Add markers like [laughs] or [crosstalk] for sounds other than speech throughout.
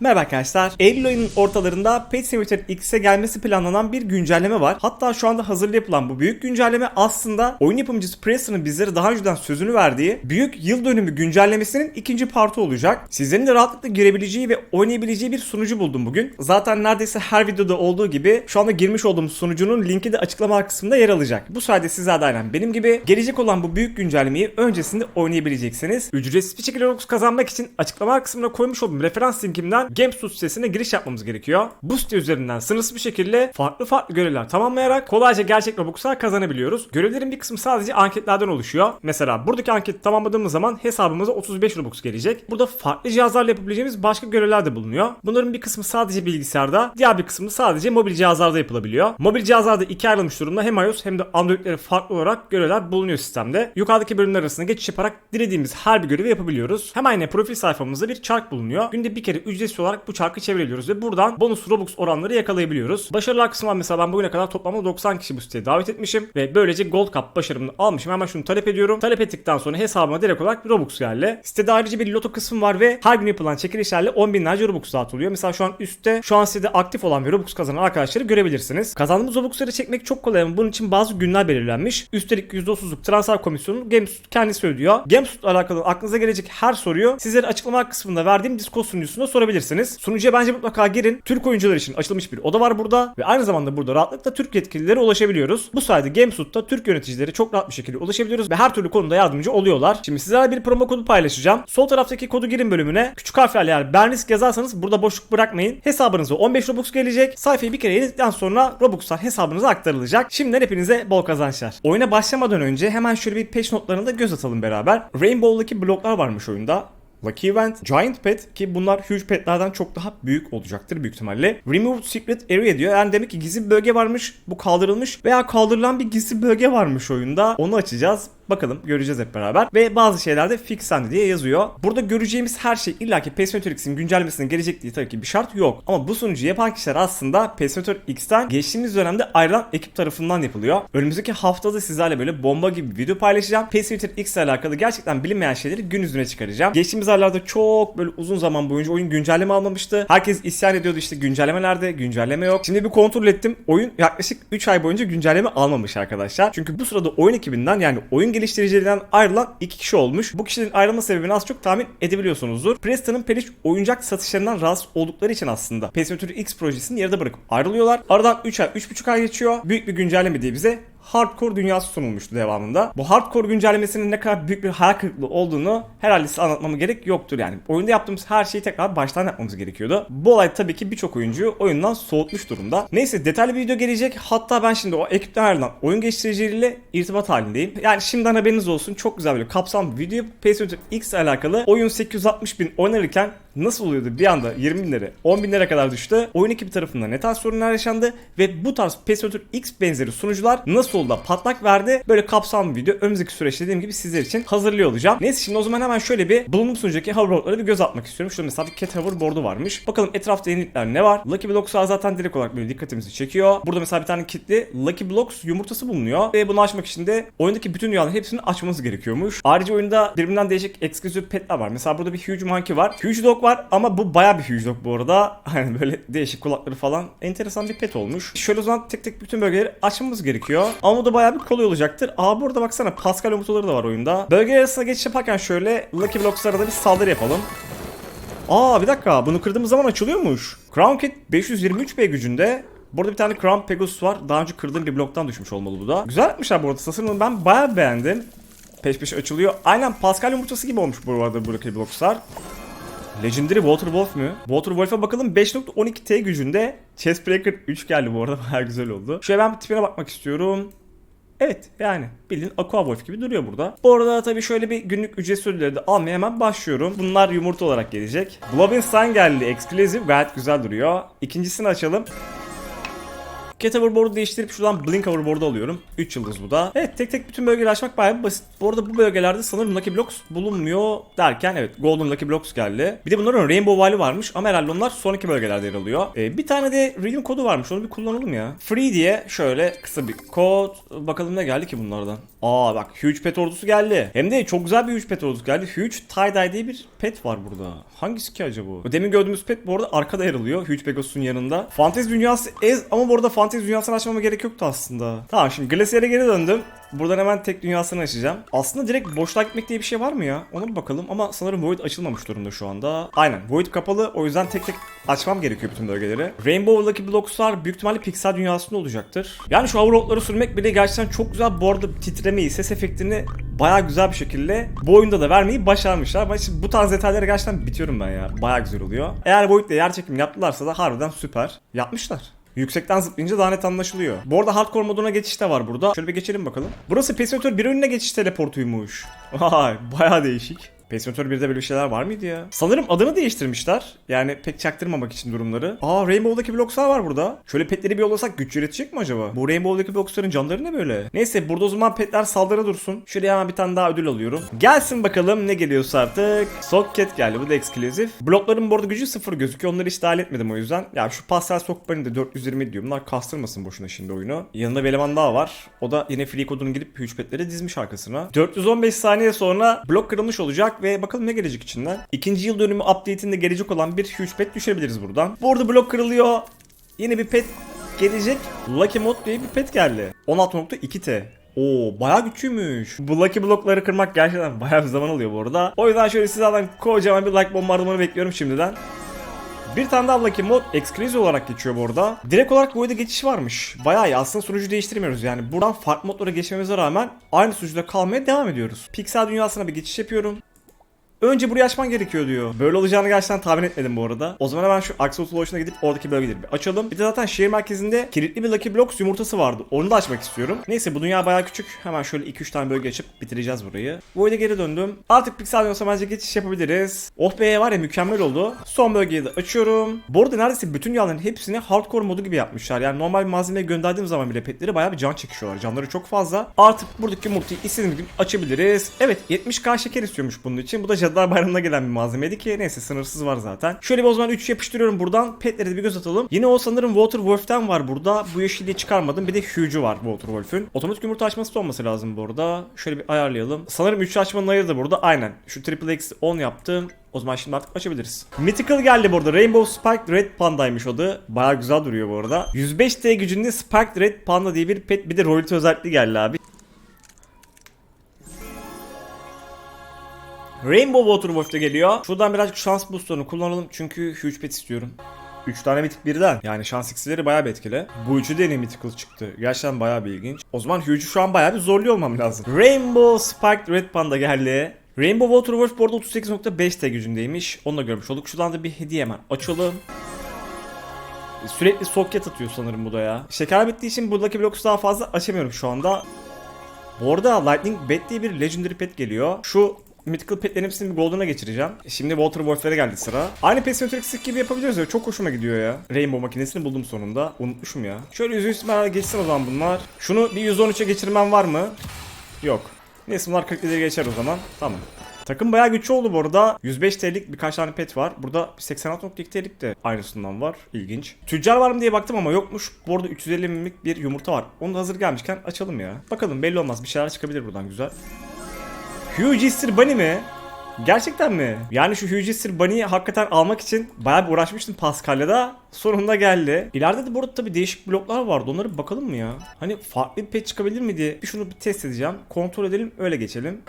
Merhaba arkadaşlar. Eylül ayının ortalarında Pet Simulator X'e gelmesi planlanan bir güncelleme var. Hatta şu anda hazırlı yapılan bu büyük güncelleme aslında oyun yapımcısı Preston'ın bizlere daha önceden sözünü verdiği büyük yıl dönümü güncellemesinin ikinci partı olacak. Sizlerin de rahatlıkla girebileceği ve oynayabileceği bir sunucu buldum bugün. Zaten neredeyse her videoda olduğu gibi şu anda girmiş olduğumuz sunucunun linki de açıklama kısmında yer alacak. Bu sayede sizler de aynen benim gibi gelecek olan bu büyük güncellemeyi öncesinde oynayabileceksiniz. Ücretsiz bir şekilde kazanmak için açıklama kısmına koymuş olduğum referans linkimden GameStop sitesine giriş yapmamız gerekiyor. Bu site üzerinden sınırsız bir şekilde farklı farklı görevler tamamlayarak kolayca gerçek Robux'lar kazanabiliyoruz. Görevlerin bir kısmı sadece anketlerden oluşuyor. Mesela buradaki anketi tamamladığımız zaman hesabımıza 35 Robux gelecek. Burada farklı cihazlarla yapabileceğimiz başka görevler de bulunuyor. Bunların bir kısmı sadece bilgisayarda, diğer bir kısmı sadece mobil cihazlarda yapılabiliyor. Mobil cihazlarda ikiye ayrılmış durumda hem iOS hem de Android'leri farklı olarak görevler bulunuyor sistemde. Yukarıdaki bölümler arasında geçiş yaparak dilediğimiz her bir görevi yapabiliyoruz. Hemen yine profil sayfamızda bir çark bulunuyor. Günde bir kere ücretsiz olarak bu çarkı çevirebiliyoruz ve buradan bonus Robux oranları yakalayabiliyoruz. Başarılar kısmı var mesela ben bugüne kadar toplamda 90 kişi bu siteye davet etmişim ve böylece Gold Cup başarımını almışım. Hemen şunu talep ediyorum. Talep ettikten sonra hesabıma direkt olarak Robux geldi. Sitede ayrıca bir loto kısmı var ve her gün yapılan çekilişlerle 10 binlerce Robux dağıtılıyor. Mesela şu an üstte şu an sitede aktif olan bir Robux kazanan arkadaşları görebilirsiniz. Kazandığımız Robux'ları çekmek çok kolay ama bunun için bazı günler belirlenmiş. Üstelik %30'luk transfer komisyonu Gamesut kendisi ödüyor. Gamesut'la alakalı aklınıza gelecek her soruyu sizlere açıklama kısmında verdiğim Discord sunucusunda sorabilirsiniz. Sunucuya bence mutlaka girin. Türk oyuncular için açılmış bir oda var burada ve aynı zamanda burada rahatlıkla Türk yetkililere ulaşabiliyoruz. Bu sayede Gamesut'ta Türk yöneticileri çok rahat bir şekilde ulaşabiliyoruz ve her türlü konuda yardımcı oluyorlar. Şimdi sizlerle bir promo kodu paylaşacağım. Sol taraftaki kodu girin bölümüne. Küçük harflerle eğer Bernisk yazarsanız burada boşluk bırakmayın. Hesabınıza 15 Robux gelecek. Sayfayı bir kere yedikten sonra Robux'lar hesabınıza aktarılacak. Şimdiden hepinize bol kazançlar. Oyuna başlamadan önce hemen şöyle bir patch notlarına da göz atalım beraber. Rainbow'daki bloklar varmış oyunda. Lucky Event, Giant Pet ki bunlar Huge Pet'lerden çok daha büyük olacaktır büyük ihtimalle. Removed Secret Area diyor. Yani demek ki gizli bir bölge varmış. Bu kaldırılmış veya kaldırılan bir gizli bölge varmış oyunda. Onu açacağız. Bakalım göreceğiz hep beraber. Ve bazı şeyler de fixendi diye yazıyor. Burada göreceğimiz her şey illaki PS X'in güncellemesine gelecek diye tabii ki bir şart yok. Ama bu sonucu yapan kişiler aslında PS X'ten geçtiğimiz dönemde ayrılan ekip tarafından yapılıyor. Önümüzdeki haftada sizlerle böyle bomba gibi bir video paylaşacağım. PS X ile alakalı gerçekten bilinmeyen şeyleri gün yüzüne çıkaracağım. Geçtiğimiz aylarda çok böyle uzun zaman boyunca oyun güncelleme almamıştı. Herkes isyan ediyordu işte güncellemelerde güncelleme yok. Şimdi bir kontrol ettim. Oyun yaklaşık 3 ay boyunca güncelleme almamış arkadaşlar. Çünkü bu sırada oyun ekibinden yani oyun geliştiricilerinden ayrılan iki kişi olmuş. Bu kişilerin ayrılma sebebini az çok tahmin edebiliyorsunuzdur. Preston'ın Peliş oyuncak satışlarından rahatsız oldukları için aslında PS X projesini yarıda bırakıp ayrılıyorlar. Aradan 3 ay, 3,5 ay geçiyor. Büyük bir güncelleme diye bize hardcore dünyası sunulmuştu devamında. Bu hardcore güncellemesinin ne kadar büyük bir hayal kırıklığı olduğunu herhalde size anlatmama gerek yoktur yani. Oyunda yaptığımız her şeyi tekrar baştan yapmamız gerekiyordu. Bu olay tabii ki birçok oyuncuyu oyundan soğutmuş durumda. Neyse detaylı bir video gelecek. Hatta ben şimdi o ekipten ayrılan oyun geliştiricileriyle irtibat halindeyim. Yani şimdiden haberiniz olsun. Çok güzel böyle kapsamlı video. PS X ile alakalı oyun 860 bin oynarken nasıl oluyordu bir anda 20 binlere 10 binlere kadar düştü. Oyun ekibi tarafından ne tarz sorunlar yaşandı ve bu tarz PS X benzeri sunucular nasıl oldu da patlak verdi. Böyle kapsamlı video önümüzdeki süreçte dediğim gibi sizler için hazırlıyor olacağım. Neyse şimdi o zaman hemen şöyle bir bulunduğum sunucudaki hoverboardlara bir göz atmak istiyorum. Şurada mesela bir cat hoverboard'u varmış. Bakalım etrafta yenilikler ne var? Lucky Blocks'lar zaten direkt olarak böyle dikkatimizi çekiyor. Burada mesela bir tane kitli Lucky Blocks yumurtası bulunuyor ve bunu açmak için de oyundaki bütün dünyaların hepsini açmamız gerekiyormuş. Ayrıca oyunda birbirinden değişik eksklusif petler var. Mesela burada bir Huge Monkey var. Huge Dog var ama bu baya bir Huge bu arada. [laughs] Hani böyle değişik kulakları falan enteresan bir pet olmuş. Şöyle o zaman tek tek bütün bölgeleri açmamız gerekiyor. Ama bu da bayağı bir kolay olacaktır. Aa burada baksana Pascal yumurtaları da var oyunda. Bölgeler arasında geçiş yaparken şöyle Lucky Blocks'lara da bir saldırı yapalım. Aa bir dakika bunu kırdığımız zaman açılıyormuş. Crown Kit 523B gücünde. Burada bir tane Crown Pegasus var. Daha önce kırdığım bir bloktan düşmüş olmalı bu da. Güzel yapmışlar bu arada tasarımını ben bayağı beğendim. Peş peşe açılıyor. Aynen Pascal yumurtası gibi olmuş bu arada buradaki blokslar. Legendary Waterwolf mu? Waterwolf'a bakalım 5.12T gücünde. Chestbreaker 3 geldi bu arada [laughs] bayağı güzel oldu. Şöyle ben tipine bakmak istiyorum. Evet yani bildiğin Aqua Wolf gibi duruyor burada. Bu arada tabii şöyle bir günlük ücretsiz ödülleri de almaya hemen başlıyorum. Bunlar yumurta olarak gelecek. Blobinstein geldi. Exclusive gayet güzel duruyor. İkincisini açalım. Cat hoverboard'u değiştirip şuradan Blink hoverboard'u alıyorum. 3 yıldız bu da. Evet tek tek bütün bölgeleri açmak bayağı basit. Bu arada bu bölgelerde sanırım Lucky Blocks bulunmuyor derken evet Golden Lucky Blocks geldi. Bir de bunların Rainbow Valley varmış ama herhalde onlar sonraki bölgelerde yer alıyor. Ee, bir tane de redeem kodu varmış onu bir kullanalım ya. Free diye şöyle kısa bir kod. Bakalım ne geldi ki bunlardan. Aa bak Huge Pet ordusu geldi. Hem de çok güzel bir Huge Pet ordusu geldi. Huge Tie-Dye diye bir pet var burada. Hangisi ki acaba? Demin gördüğümüz pet bu arada arkada yer alıyor. Huge Pegasus'un yanında. Fantezi dünyası ez ama bu arada fantezi dünyasını açmama gerek yoktu aslında. Tamam şimdi Glacial'e geri döndüm. Buradan hemen tek dünyasını açacağım. Aslında direkt boşluğa gitmek diye bir şey var mı ya? Ona bir bakalım ama sanırım Void açılmamış durumda şu anda. Aynen Void kapalı o yüzden tek tek açmam gerekiyor bütün bölgeleri. Rainbow'daki blokslar büyük ihtimalle piksel dünyasında olacaktır. Yani şu overworld'ları sürmek bile gerçekten çok güzel. Bu arada titremeyi, ses efektini baya güzel bir şekilde bu oyunda da vermeyi başarmışlar. Ben şimdi bu tarz detaylara gerçekten bitiyorum ben ya. Baya güzel oluyor. Eğer Void'le yer çekimi yaptılarsa da harbiden süper. Yapmışlar. Yüksekten zıplayınca daha net anlaşılıyor. Bu arada hardcore moduna geçiş de var burada. Şöyle bir geçelim bakalım. Burası Pacematör bir önüne geçiş teleportuymuş. [laughs] Vay baya değişik. Pacematör 1'de böyle şeyler var mıydı ya? Sanırım adını değiştirmişler. Yani pek çaktırmamak için durumları. Aa Rainbow'daki blokslar var burada. Şöyle petleri bir yollasak güç üretecek mi acaba? Bu Rainbow'daki bloksların canları ne böyle? Neyse burada o zaman petler saldırı dursun. Şöyle hemen bir tane daha ödül alıyorum. Gelsin bakalım ne geliyorsa artık. Socket geldi bu da ekskluzif. Blokların bu arada gücü sıfır gözüküyor. Onları hiç dahil etmedim o yüzden. Ya şu pastel socket'ın da 420 diyor. Bunlar kastırmasın boşuna şimdi oyunu. Yanında bir eleman daha var. O da yine free kodunu girip huge petleri dizmiş arkasına. 415 saniye sonra blok kırılmış olacak ve bakalım ne gelecek içinden. İkinci yıl dönümü update'inde gelecek olan bir huge pet düşebiliriz buradan. Bu arada blok kırılıyor. Yeni bir pet gelecek. Lucky Mod diye bir pet geldi. 16.2T. Oo bayağı güçlüymüş. Bu Lucky blokları kırmak gerçekten [laughs] bayağı bir zaman alıyor bu arada. O yüzden şöyle sizlerden kocaman bir like bombardımanı bekliyorum şimdiden. Bir tane daha Lucky Mod Exclusive olarak geçiyor bu arada. Direkt olarak bu oyunda geçiş varmış. Bayağı iyi. Aslında sunucu değiştirmiyoruz yani. Buradan farklı modlara geçmemize rağmen aynı sunucuda kalmaya devam ediyoruz. Pixel dünyasına bir geçiş yapıyorum. Önce burayı açman gerekiyor diyor. Böyle olacağını gerçekten tahmin etmedim bu arada. O zaman hemen şu Axolotl Ocean'a gidip oradaki bölgeleri bir açalım. Bir de zaten şehir merkezinde kilitli bir Lucky Blocks yumurtası vardı. Onu da açmak istiyorum. Neyse bu dünya bayağı küçük. Hemen şöyle 2-3 tane bölge açıp bitireceğiz burayı. Bu oyuna geri döndüm. Artık Pixel Dünyası'na bence geçiş yapabiliriz. Oh be var ya mükemmel oldu. Son bölgeyi de açıyorum. Bu arada neredeyse bütün dünyaların hepsini hardcore modu gibi yapmışlar. Yani normal bir malzemeye gönderdiğim zaman bile petleri bayağı bir can çekişiyorlar. Canları çok fazla. Artık buradaki yumurtayı istediğimiz gibi açabiliriz. Evet 70k şeker istiyormuş bunun için. Bu da Cadılar Bayramı'na gelen bir malzemeydi ki neyse sınırsız var zaten. Şöyle bir o zaman 3 yapıştırıyorum buradan. Petlere de bir göz atalım. Yine o sanırım Waterwolf'ten var burada. Bu yeşilliği çıkarmadım. Bir de Huge'u var Waterwolf'ün. Otomatik yumurta açması da olması lazım bu arada. Şöyle bir ayarlayalım. Sanırım 3 açmanın ayırı da burada. Aynen. Şu Triple X 10 yaptım. O zaman şimdi artık açabiliriz. Mythical geldi burada. Rainbow Spiked Red Panda'ymış o da. Baya güzel duruyor bu arada. 105T gücünde Spiked Red Panda diye bir pet bir de royalty özelliği geldi abi. Rainbow Waterwolf da geliyor. Şuradan birazcık şans boostlarını kullanalım çünkü huge pet istiyorum. 3 tane mitik birden. Yani şans iksirleri bayağı bir etkili. Bu üçü de yeni mythical çıktı. Gerçekten bayağı bir ilginç. O zaman Huge'u şu an bayağı bir zorluyor olmam lazım. Rainbow Spiked Red Panda geldi. Rainbow Waterwolf bu arada 38.5T gücündeymiş. Onu da görmüş olduk. Şuradan da bir hediye hemen açalım. Sürekli socket atıyor sanırım bu da ya. Şeker bittiği için buradaki bloku daha fazla açamıyorum şu anda. Bu arada Lightning Bat diye bir Legendary Pet geliyor. Şu Mythical petlerin hepsini bir Golden'a geçireceğim. Şimdi Water Wolf'lere geldi sıra. Aynı Pesimetric Stick gibi yapabiliyoruz ya. Çok hoşuma gidiyor ya. Rainbow makinesini buldum sonunda. Unutmuşum ya. Şöyle yüzü üstüme geçsin o zaman bunlar. Şunu bir 113'e geçirmem var mı? Yok. Neyse bunlar 40 lideri geçer o zaman. Tamam. Takım bayağı güçlü oldu bu arada. 105 TL'lik birkaç tane pet var. Burada 86.2 TL'lik de aynısından var. İlginç. Tüccar var mı diye baktım ama yokmuş. Bu arada 350 mimlik bir yumurta var. Onu da hazır gelmişken açalım ya. Bakalım belli olmaz. Bir şeyler çıkabilir buradan güzel. Huge Bunny mi? Gerçekten mi? Yani şu Huge Bunny'yi hakikaten almak için bayağı bir uğraşmıştım Pascalia'da. Sonunda geldi. İleride de burada tabii değişik bloklar vardı. Onlara bir bakalım mı ya? Hani farklı bir pet çıkabilir mi diye bir şunu bir test edeceğim. Kontrol edelim öyle geçelim.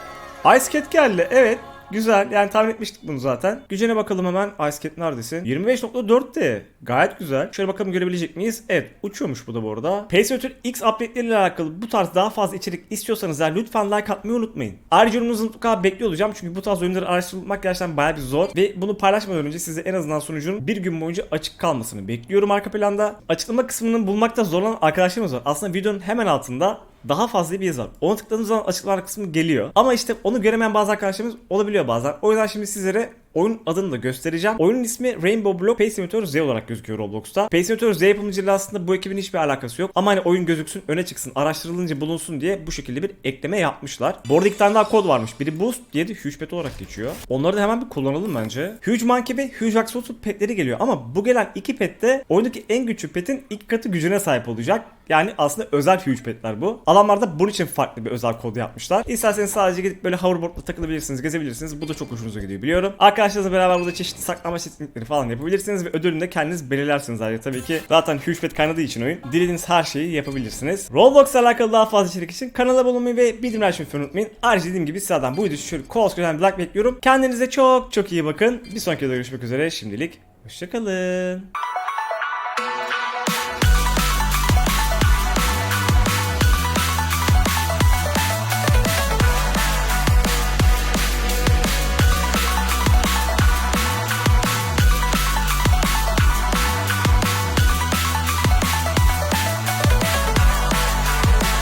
Ice Cat geldi. Evet. Güzel. Yani tahmin etmiştik bunu zaten. Gücene bakalım hemen. Ice Cat neredesin? 25.4'te. Gayet güzel. Şöyle bakalım görebilecek miyiz? Evet. Uçuyormuş bu da bu arada. Pacewater X update'leriyle alakalı bu tarz daha fazla içerik istiyorsanız eğer lütfen like atmayı unutmayın. Ayrıca yorumunuzu mutlaka bekliyor olacağım. Çünkü bu tarz oyunları araştırmak gerçekten bayağı bir zor. Ve bunu paylaşmadan önce size en azından sunucunun bir gün boyunca açık kalmasını bekliyorum arka planda. Açıklama kısmını bulmakta zorlanan arkadaşlarımız var. Aslında videonun hemen altında daha fazla bir yazı var. Onu tıkladığınız zaman açıklama kısmı geliyor. Ama işte onu göremeyen bazı arkadaşlarımız olabiliyor bazen. O yüzden şimdi sizlere oyun adını da göstereceğim. Oyunun ismi Rainbow Block Space Simulator Z olarak gözüküyor Roblox'ta. Space Simulator Z yapımcılığıyla aslında bu ekibin hiçbir alakası yok. Ama hani oyun gözüksün, öne çıksın, araştırılınca bulunsun diye bu şekilde bir ekleme yapmışlar. Bu arada iki tane daha kod varmış. Biri Boost, diğeri de Huge Pet olarak geçiyor. Onları da hemen bir kullanalım bence. Huge Monkey ve Huge Axolotl petleri geliyor. Ama bu gelen iki pet de oyundaki en güçlü petin iki katı gücüne sahip olacak. Yani aslında özel huge petler bu. Alanlarda bunun için farklı bir özel kod yapmışlar. İsterseniz sadece gidip böyle hoverboardla takılabilirsiniz, gezebilirsiniz. Bu da çok hoşunuza gidiyor biliyorum. Arkadaşlarınızla beraber burada çeşitli saklama etkinlikleri falan yapabilirsiniz ve ödülünü de kendiniz belirlersiniz ayrıca. Tabii ki zaten pet kaynadığı için oyun. Dilediğiniz her şeyi yapabilirsiniz. Roblox'la alakalı daha fazla içerik için kanala olmayı ve bildirimleri açmayı unutmayın. Ayrıca dediğim gibi sizlerden bu video şöyle koskocaman bir like bekliyorum. Kendinize çok çok iyi bakın. Bir sonraki videoda görüşmek üzere. Şimdilik hoşçakalın.